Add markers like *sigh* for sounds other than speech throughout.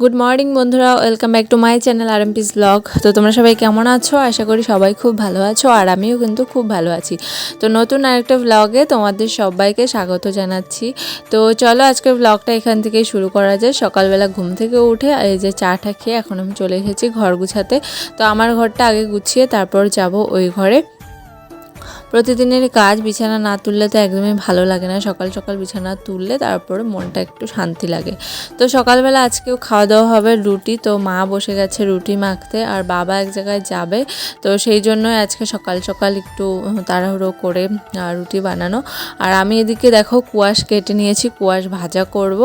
Good morning বন্ধুরা। Welcome back to my channel R MPs blog তো তোমরা সবাই কেমন আছো? আশা করি সবাই খুব ভালো আছো, আর আমিও কিন্তু খুব ভালো আছি। তো নতুন আরেকটা ব্লগে তোমাদের সবাইকে স্বাগত জানাচ্ছি। তো চলো আজকে ব্লগটা এখান থেকে শুরু করা যায় সকালবেলা ঘুম থেকে উঠে এই যে চাটা খেয়ে এখন আমি চলে এসেছি ঘর গুছাতে। তো আমার ঘরটা আগে গুছিয়ে তারপর যাব ওই ঘরে। প্রতিদিনের কাজ বিছানা না তুললে তো একদমই ভালো লাগে না। সকাল সকাল বিছানা তুললে তারপরে মনটা একটু শান্তি লাগে। তো সকালবেলা আজকেও খাওয়া দাওয়া হবে রুটি। তো মা বসে গেছে রুটি মাখতে আর বাবা এক জায়গায় যাবে। তো সেই জন্যই আজকে সকাল সকাল একটু তাড়াহুড়ো করে রুটি বানানো। আর আমি এদিকে দেখো কুয়াশ কেটে নিয়েছি। কুয়াশ ভাজা করব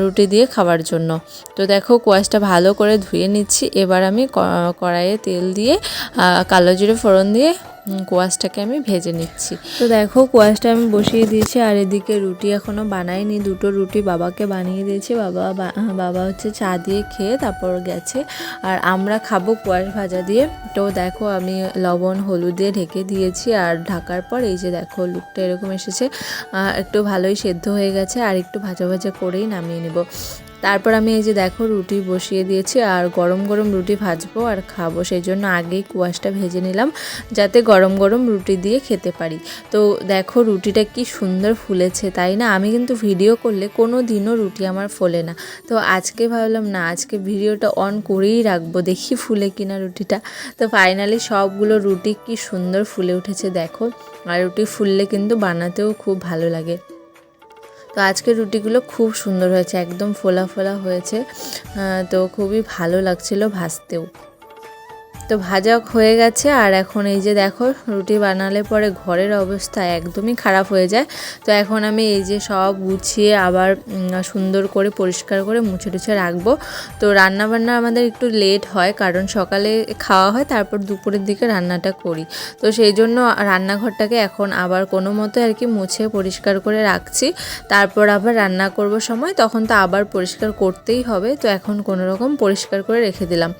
রুটি দিয়ে খাওয়ার জন্য। তো দেখো কুয়াশটা ভালো করে ধুয়ে নিচ্ছি। এবার আমি কড়াইয়ে তেল দিয়ে কালো জিরে ফোড়ন দিয়ে কোয়াশটাকে আমি ভেজে নিচ্ছি। তো দেখো, কোয়াশটা আমি বসিয়ে দিয়েছি, আর এদিকে রুটি এখনও বানাইনি। দুটো রুটি বাবাকে বানিয়ে দিয়েছি। বাবা বা- বাবা হচ্ছে চা দিয়ে খেয়ে তারপর গেছে। আর আমরা খাব কোয়াশ ভাজা দিয়ে। তো দেখো, আমি লবণ, হলুদ দিয়ে ঢেকে দিয়েছি, আর ঢাকার পর এই যে দেখো, লুকটা এরকম এসেছে। একটু ভালোই সেদ্ধ হয়ে গেছে, আর একটু ভাজা ভাজা করেই নামিয়ে নেব। তারপর আমি এই যে দেখো রুটি বসিয়ে দিয়েছি আর গরম গরম রুটি ভাজবো আর খাব, সেই জন্য আগেই কুয়াশটা ভেজে নিলাম যাতে গরম গরম রুটি দিয়ে খেতে পারি। তো দেখো রুটিটা কি সুন্দর ফুলেছে, তাই না? আমি কিন্তু ভিডিও করলে কোনো দিনও রুটি আমার ফোলে না। তো আজকে ভাবলাম, না, আজকে ভিডিওটা অন করেই রাখব, দেখি ফুলে কিনা রুটিটা। তো ফাইনালি সবগুলো রুটি কি সুন্দর ফুলে উঠেছে, দেখো। আর রুটি ফুললে কিন্তু বানাতেও খুব ভালো লাগে। তো আজকে রুটিগুলো খুব সুন্দর হয়েছে, একদম ফোলা ফোলা হয়েছে। তো খুবই ভালো লাগছিল ভাজতেও। তো ভাজা হয়ে গেছে আর এখন এই যে দেখো, রুটি বানালে পরে ঘরের অবস্থা একদমই খারাপ হয়ে যায়। তো এখন আমি এই যে সব গুছিয়ে আবার সুন্দর করে পরিষ্কার করে মুছে টুছে রাখব। তো রান্না বান্না আমাদের একটু লেট হয়, কারণ সকালে খাওয়া হয়, তারপর দুপুরের দিকে রান্নাটা করি। তো সেই জন্য রান্নাঘরটাকে এখন আবার কোনো মতো আর কি মুছে পরিষ্কার করে রাখছি। তারপর আবার রান্না করব সময়, তখন তো আবার পরিষ্কার করতেই হবে। তো এখন কোনো রকম পরিষ্কার করে রেখে দিলাম।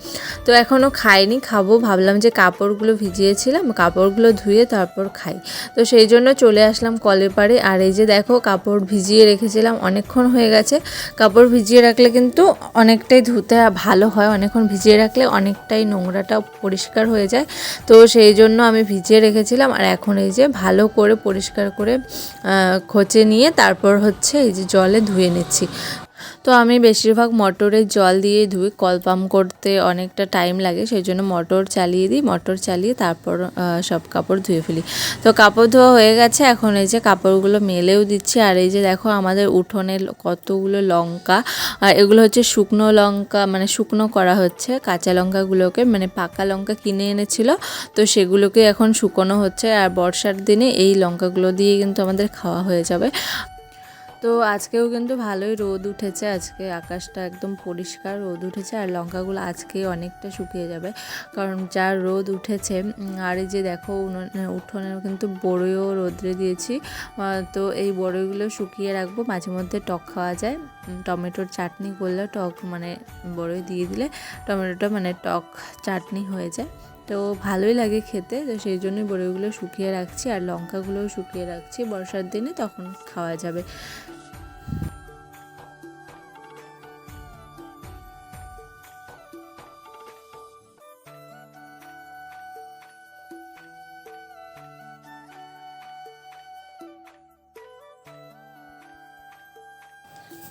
তো এখনও খাইনি খাব। ভাবলাম যে কাপড়গুলো ভিজিয়েছিলাম, কাপড়গুলো ধুয়ে তারপর খাই। তো সেই জন্য চলে আসলাম কলের পাড়ে। আর এই যে দেখো, কাপড় ভিজিয়ে রেখেছিলাম, অনেকক্ষণ হয়ে গেছে। কাপড় ভিজিয়ে রাখলে কিন্তু অনেকটাই ধুতে ভালো হয়। অনেকক্ষণ ভিজিয়ে রাখলে অনেকটাই নোংরাটা পরিষ্কার হয়ে যায়। তো সেই জন্য আমি ভিজিয়ে রেখেছিলাম। আর এখন এই যে ভালো করে পরিষ্কার করে খোঁচে নিয়ে তারপর হচ্ছে এই যে জলে ধুয়ে নিচ্ছি। তো আমি বেশিরভাগ মটরের জল দিয়ে ধুই, কল পাম্প করতে অনেকটা টাইম লাগে সেই জন্য মোটর চালিয়ে দিই, মোটর চালিয়ে তারপর সব কাপড় ধুয়ে ফেলি। তো কাপড় ধোয়া হয়ে গেছে, এখন এই যে কাপড়গুলো মেলেও দিচ্ছি, আর এই যে দেখো আমাদের উঠোনে কতগুলো লঙ্কা, আর এগুলো হচ্ছে শুকনো লঙ্কা মানে শুকনো করা হচ্ছে, কাঁচা লঙ্কাগুলোকে মানে পাকা লঙ্কা কিনে এনেছিল, তো সেগুলোকে এখন শুকনো হচ্ছে, আর বর্ষার দিনে এই লঙ্কাগুলো দিয়ে কিন্তু আমাদের খাওয়া হয়ে যাবে। তো আজকেও কিন্তু ভালোই রোদ উঠেছে। আজকে আকাশটা একদম পরিষ্কার রোদ উঠেছে আর লঙ্কাগুলো আজকে অনেকটা শুকিয়ে যাবে। কারণ যা রোদ উঠেছে আর এই যে দেখো উঠোনে কিন্তু বড়ইও রোদ্রে দিয়েছি। তো এই বড়ইগুলো শুকিয়ে রাখব। মাঝে মধ্যে টক খাওয়া যায়। টমেটোর চাটনি করলে টক মানে বড়ই দিয়ে দিলে টমেটোটা মানে টক চাটনি হয়ে যায়। তো ভালোই লাগে খেতে, তো সেই জন্যই বড়িগুলো শুকিয়ে রাখছি আর লঙ্কাগুলোও শুকিয়ে রাখছি। বর্ষার দিনে তখন খাওয়া যাবে।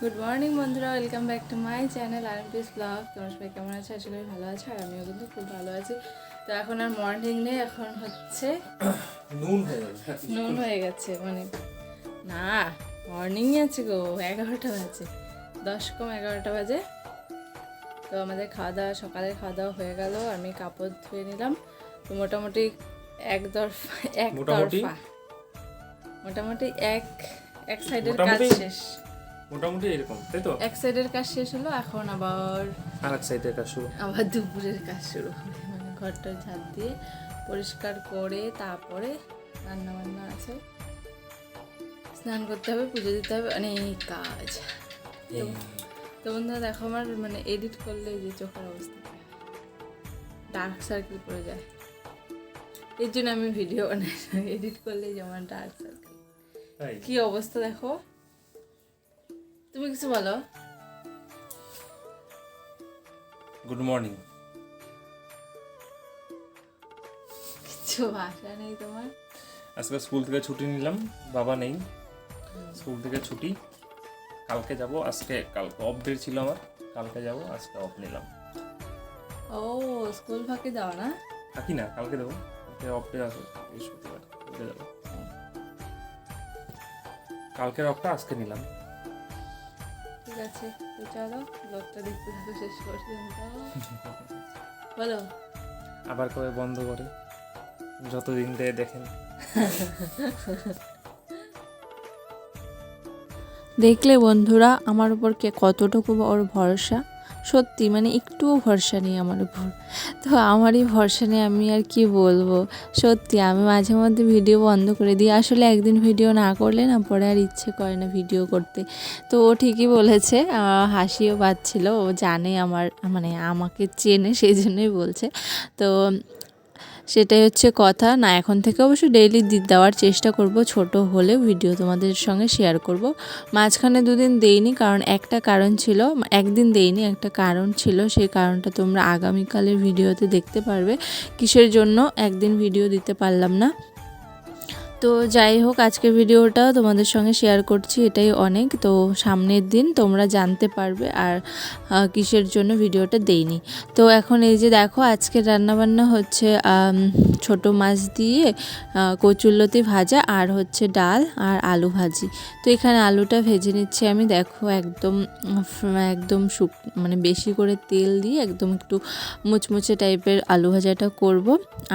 গুড মর্নিং বন্ধুরা welcome back to my channel R M piece blog তোমার সবাই কেমন আছে? আসলে ভালো আছে, আর আমিও কিন্তু খুব ভালো আছি। তো এখন আর মর্নিং নেই এখন হচ্ছে *coughs* নুন হয়ে যাবে নুন হয়ে গেছে মানে না মর্নিংই আছে গো এগারোটা বাজে দশ কম এগারোটা বাজে। তো আমাদের খাওয়া দাওয়া সকালে খাওয়া দাওয়া হয়ে গেল আমি কাপড় ধুয়ে নিলাম। তো মোটামুটি এক দরফা এক মোটামুটি? তরফা মোটামুটি এক এক সাইডের কাজ শেষ। মোটামুটি এরকম তাই তো? এক সাইডের কাজ শেষ হলো এখন আবার আর এক সাইডের কাজ শুরু। আবার দুপুরের কাজ শুরু হবে। ঘরটা ঝাঁপ দিয়ে পরিষ্কার করে তারপরে রান্না বান্না আছে। স্নান করতে হবে পুজো দিতে হবে অনেক কাজ। তো- বন্ধুরা দেখো আমার মানে এডিট করলে যে চোখের অবস্থা। ডার্ক সার্কেল পড়ে যায়। এর জন্য আমি ভিডিও বানাই এডিট করলে যেমন ডার্ক সার্কেল কি অবস্থা দেখো? তুমি কিছু বলো। গুড মর্নিং কিছু ভাষা নেই তোমার? আজকে স্কুল থেকে ছুটি নিলাম বাবা নেই। স্কুল থেকে ছুটি। কালকে যাব আজকে কালকে অফ ডে ছিল আমার। কালকে যাব আজকে অফ নিলাম। ও স্কুল ফাঁকে যাও না? থাকি না কালকে দেবো কালকে অফ ডে আছে বৃহস্পতিবার কালকে যাব। কালকের অফটা আজকে নিলাম। ঠিক আছে তো চলো ব্লগটা দেখতে থাকো শেষ পর্যন্ত। *laughs* বলো। আবার কবে বন্ধ করে? যতদিন দেয় দেখেন। দেখলে বন্ধুরা, আমার উপর কে কতটুকু ওর ভরসা? সত্যি মানে একটুও ভরসা নেই আমার উপর। তো আমারই ভরসা নেই, আমি আর কি বলব? সত্যি, আমি মাঝে মধ্যে ভিডিও বন্ধ করে দিই। আসলে একদিন ভিডিও না করলে না, পরে আর ইচ্ছে করে না ভিডিও করতে। তো ও ঠিকই বলেছে হাসিও পাচ্ছিল, ও জানে আমার মানে আমাকে চেনে, সেই জন্যই বলছে। তো সেটাই হচ্ছে কথা। না, এখন থেকে অবশ্য ডেইলি দেওয়ার চেষ্টা করব। ছোট হলে ভিডিও তোমাদের সঙ্গে শেয়ার করব। মাঝখানে দুদিন দেইনি কারণ একটা কারণ ছিল, একদিন দেইনি, একটা কারণ ছিল। সেই কারণটা তোমরা আগামীকালের ভিডিওতে দেখতে পারবে। কিসের জন্য একদিন ভিডিও দিতে পারলাম না। তো যাই হোক আজকের ভিডিওটা তোমাদের সঙ্গে শেয়ার করছি এটাই অনেক। তো সামনের দিন তোমরা জানতে পারবে আর কিসের জন্য ভিডিওটা দেইনি। তো এখন এই যে দেখো আজকে রান্নাবান্না হচ্ছে ছোট মাছ দিয়ে আহ, কচুরলতি ভাজা আর হচ্ছে ডাল আর আলু ভাজি। তো এখানে আলুটা ভেজে নিচ্ছি আমি। দেখো একদম একদম শুক মানে বেশি করে তেল দিয়ে একদম একটু মুচমুচে টাইপের আলু ভাজাটা করব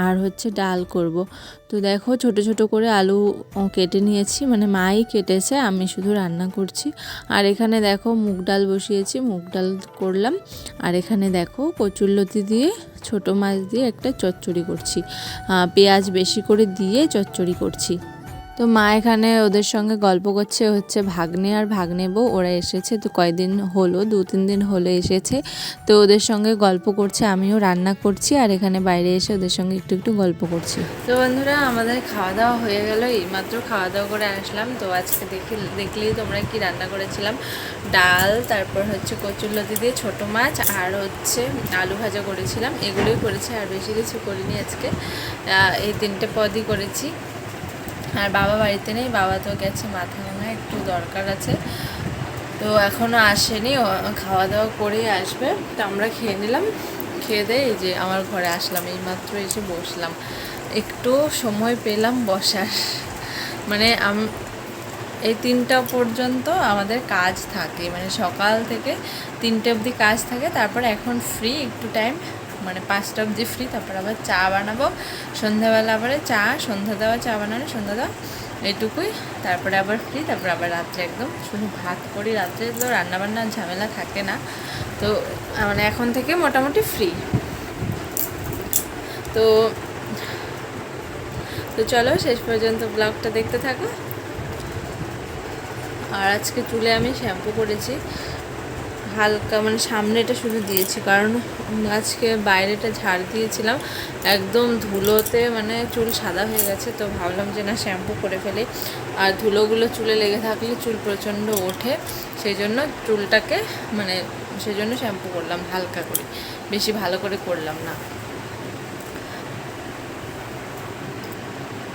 আর হচ্ছে ডাল করব। তো দেখো ছোট ছোট করে আলু কেটে নিয়েছি। মানে মাই কেটেছে, আমি শুধু রান্না করছি। আর এখানে দেখো মুগ ডাল বসিয়েছি, মুগ ডাল করলাম। আর এখানে দেখো কচুরলতি দিয়ে, ছোট মাছ দিয়ে একটা চচ্চড়ি করছি। পেঁয়াজ বেশি করে দিয়ে চচ্চড়ি করছি। তো মা এখানে ওদের সঙ্গে গল্প করছে, হচ্ছে ভাগ্নে আর ভাগ্নে বউ, ওরা এসেছে তো কয়দিন হলো, দু তিন দিন হলো এসেছে। তো ওদের সঙ্গে গল্প করছে, আমিও রান্না করছি আর এখানে বাইরে এসে ওদের সঙ্গে একটু একটু গল্প করছি। তো বন্ধুরা, আমাদের খাওয়া দাওয়া হয়ে গেল, এইমাত্র খাওয়া দাওয়া করে আসলাম। তো আজকে দেখি দেখলেই তোমরা কি রান্না করেছিলাম? ডাল, তারপর হচ্ছে কচুরলতি দিয়ে ছোট মাছ, আর হচ্ছে আলু ভাজা করেছিলাম। এগুলোই করেছি, আর বেশি কিছু করিনি আজকে। এই তিনটে পদই করেছি। আর বাবা বাড়িতে নেই, বাবা তো গেছে মাথা ভাঙা একটু দরকার আছে। তো এখনও আসেনি খাওয়া দাওয়া করেই আসবে। তো আমরা খেয়ে নিলাম, খেয়ে দিয়ে এই যে আমার ঘরে আসলাম, এইমাত্র এসে বসলাম। একটু সময় পেলাম বসার। মানে আম, এই তিনটা পর্যন্ত আমাদের কাজ থাকে। মানে সকাল থেকে তিনটে অবধি কাজ থাকে, তারপর এখন ফ্রি একটু টাইম মানে পাঁচটা অবধি ফ্রি তারপর আবার চা বানাবো। সন্ধ্যাবেলা আবার চা, সন্ধ্যা দেওয়া চা বানানো, সন্ধ্যা দেওয়া এটুকুই তারপরে আবার ফ্রি তারপর আবার রাত্রে একদম শুধু ভাত করি। রাত্রে তো রান্নাবান্নার ঝামেলা থাকে না। তো মানে এখন থেকে মোটামুটি ফ্রি তো তো চলো শেষ পর্যন্ত ব্লগটা দেখতে থাকো। আর আজকে চুলে আমি শ্যাম্পু করেছি। হালকা মানে সামনেটা শুধু দিয়েছি, কারণ আজকে বাইরেটা ঝাড় দিয়েছিলাম। একদম ধুলোতে মানে চুল সাদা হয়ে গেছে, তো ভাবলাম যে না, শ্যাম্পু করে ফেলি। আর ধুলোগুলো চুলে লেগে থাকলে চুল প্রচণ্ড ওঠে সেই জন্য চুলটাকে মানে সেই জন্য শ্যাম্পু করলাম, হালকা করে। বেশি ভালো করে করলাম না।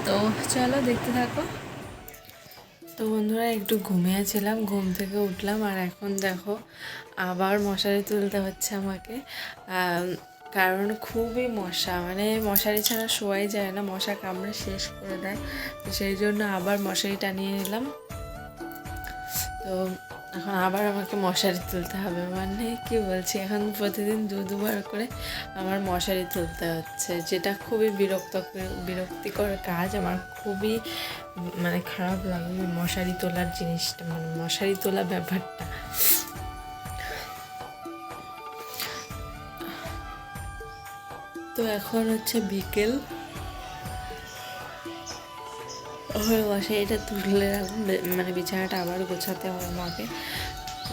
তো চলো, দেখতে থাকো। তো বন্ধুরা, একটু ঘুমিয়েছিলাম ঘুম থেকে উঠলাম আর এখন দেখো আবার মশারি তুলতে হচ্ছে আমাকে। কারণ খুবই মশা মানে মশারি ছাড়া শোয়াই যায় না, মশা কামড়ে শেষ করে দেয়। তো সেই জন্য আবার মশারি টানিয়ে নিলাম। তো এখন আবার আমাকে মশারি তুলতে হবে। মানে কি বলছি, এখন প্রতিদিন দু, দুবার করে আমার মশারি তুলতে হচ্ছে। যেটা খুবই বিরক্ত, বিরক্তিকর কাজ, আমার খুবই মানে খারাপ লাগে মশারি তোলার জিনিসটা মানে মশারি তোলা ব্যাপারটা। তো এখন হচ্ছে বিকেল। ওই এটা তুলে রাখুন মানে বিছানাটা আবার গোছাতে হবে মাকে।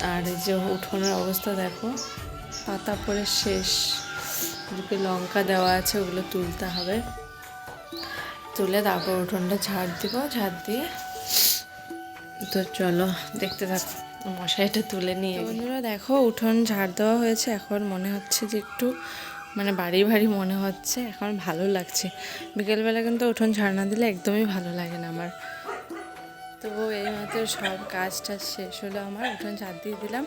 আর এই যে উঠোনের অবস্থা দেখো পাতা পরে শেষ। দুটো লঙ্কা দেওয়া আছে ওগুলো তুলতে হবে। তুলে তারপর উঠোনটা ঝাড় দিব ঝাড় দিয়ে তো চলো দেখতে থাকো। মশাইটা তুলে নিয়ে বন্ধুরা দেখো উঠোন ঝাড় দেওয়া হয়েছে এখন মনে হচ্ছে যে একটু মানে বাড়ি বাড়ি মনে হচ্ছে, এখন ভালো লাগছে। বিকেলবেলা কিন্তু উঠোন ঝাড় না দিলে একদমই ভালো লাগে না আমার। তো এই মাত্র সব কাজ টাজ শেষ হলো আমার, উঠোন ঝাড় দিয়ে দিলাম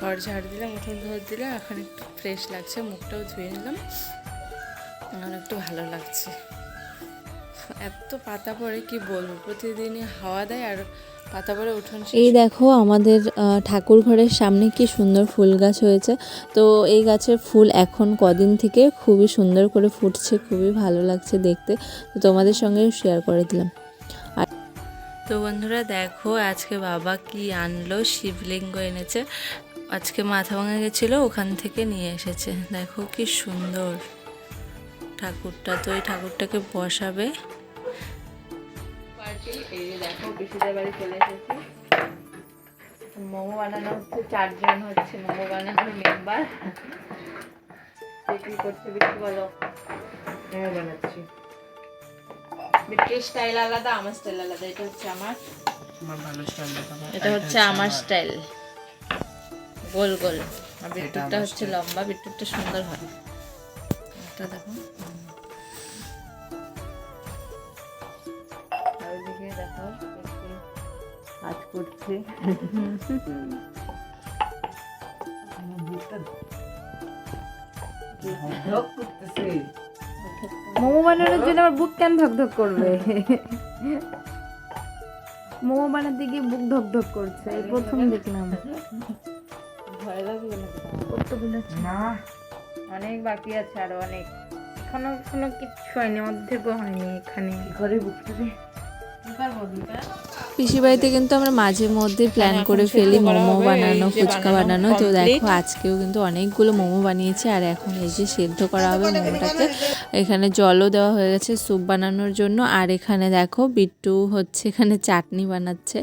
ঘর ঝাড় দিলাম, উঠোন ধর দিলাম, এখন একটু ফ্রেশ লাগছে, মুখটাও ধুয়ে নিলাম। আমার একটু ভালো লাগছে। এত পাতা পড়ে কি বলব? প্রতিদিনই হাওয়া দেয় আর পাতা পড়ে উঠোন এই দেখো আমাদের ঠাকুর ঘরের সামনে কি সুন্দর ফুল গাছ হয়েছে। তো এই গাছের ফুল এখন কদিন থেকে খুবই সুন্দর করে ফুটছে খুবই ভালো লাগছে দেখতে। তো তোমাদের সঙ্গে শেয়ার করে দিলাম। তো বন্ধুরা দেখো আজকে বাবা কি আনলো? শিবলিঙ্গ এনেছে। আজকে মাথা ভাঙা গেছিল ওখান থেকে নিয়ে এসেছে। দেখো কি সুন্দর। ঠাকুরটা তো এই ঠাকুরটাকে বসাবে। পার্টি এই যে দেখো পিসিদের বাড়ি চলে এসেছি। মোমো বানানো হচ্ছে চারজন হচ্ছে মোমো বানানোর মেম্বার। কি করছে বিক্রি বলো? মোমো বানাচ্ছি। বিক্রির স্টাইল আলাদা আমার স্টাইল আলাদা এটা হচ্ছে আমার। আমার ভালো স্টাইল দেখাবো এটা হচ্ছে আমার স্টাইল গোল গোল। আর বিট্টুরটা হচ্ছে লম্বা বিট্টুরটা সুন্দর হয়। এটা দেখো। ওইদিকে কাজ করছে। মোমো বানানোর জন্য আমার বুক কেন ধক ধক করবে? মোমো বানাতে গিয়ে বুক ধক ধক করছে এই প্রথম দেখলাম। ভয় লাগবে না অনেক বাকি আছে আরও অনেক। এখনও এখনও কিচ্ছু হয়নি অর্ধেকও হয়নি এখানে। ঘরে বুকতে পিসি বাড়িতে কিন্তু আমরা মাঝে মধ্যে প্ল্যান করে ফেলি মোমো বানানো ফুচকা বানানো। তো দেখো আজকেও কিন্তু অনেকগুলো মোমো বানিয়েছি আর এখন এই যে সেদ্ধ করা হবে মোমোটাকে। এখানে জলও দেওয়া হয়ে গেছে স্যুপ বানানোর জন্য আর এখানে দেখো বিট্টু হচ্ছে এখানে চাটনি বানাচ্ছে।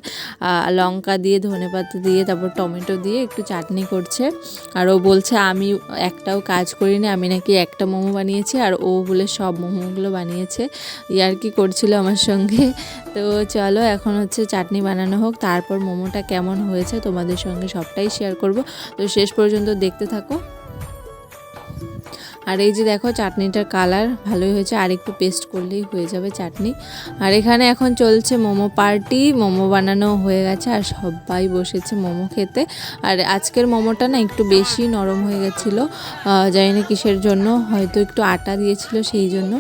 লঙ্কা দিয়ে ধনেপাতা দিয়ে তারপর টমেটো দিয়ে একটু চাটনি করছে। আর ও বলছে আমি একটাও কাজ করিনি আমি নাকি একটা মোমো বানিয়েছি। আর ও বলে সব মোমোগুলো বানিয়েছে। ইয়ার কি করছিল আমার সঙ্গে? তো চলো এখন হচ্ছে চাটনি বানানো হোক, তারপর মোমোটা কেমন হয়েছে তোমাদের সঙ্গে সবটাই শেয়ার করব। তো শেষ পর্যন্ত দেখতে থাকো। আর এই যে দেখো চাটনিটার কালার ভালোই হয়েছে, আর একটু পেস্ট করলেই হয়ে যাবে চাটনি। আর এখানে এখন চলছে মোমো পার্টি মোমো বানানো হয়ে গেছে আর সবাই বসেছে মোমো খেতে। আর আজকের মোমোটা না একটু বেশি নরম হয়ে গেছিল জানি না কিসের জন্য, হয়তো একটু আটা দিয়েছিল সেই জন্য।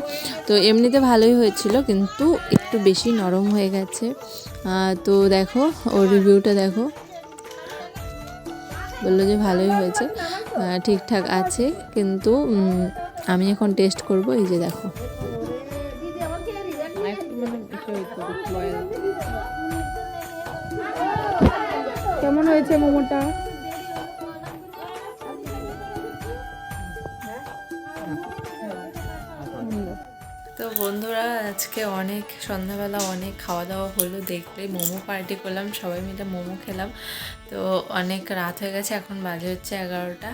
তো এমনিতে ভালোই হয়েছিল, কিন্তু একটু বেশি নরম হয়ে গেছে। তো দেখো, ওর রিভিউটা দেখো। বলল যে ভালোই হয়েছে। ঠিকঠাক আছে, কিন্তু আমি এখন টেস্ট করব, এই যে দেখো। কেমন হয়েছে মোমোটা? বন্ধুরা, আজকে অনেক সন্ধ্যাবেলা অনেক খাওয়া দাওয়া হলো, দেখলে মোমো পার্টি করলাম, সবাই মিলে মোমো খেলাম। তো অনেক রাত হয়ে গেছে, এখন বাজে হচ্ছে এগারোটা।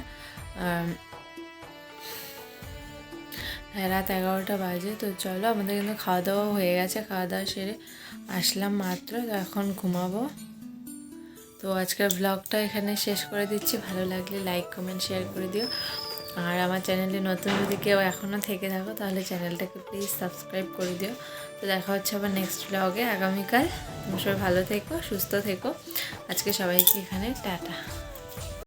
হ্যাঁ রাত এগারোটা বাজে, তো চলো আমাদের কিন্তু খাওয়া দাওয়া হয়ে গেছে খাওয়া দাওয়া সেরে আসলাম মাত্র, তো এখন ঘুমাবো। তো আজকের ব্লগটা এখানে শেষ করে দিচ্ছি, ভালো লাগলে লাইক কমেন্ট শেয়ার করে দিও। আর আমার চ্যানেলে নতুন যদি কেউ এখনও থেকে থাকো, তাহলে চ্যানেলটাকে প্লিজ সাবস্ক্রাইব করে দিও। তো দেখা হচ্ছে আবার নেক্সট ব্লগে আগামীকাল তুমি সবাই ভালো থেকো, সুস্থ থেকো। আজকে সবাইকে এখানে টাটা।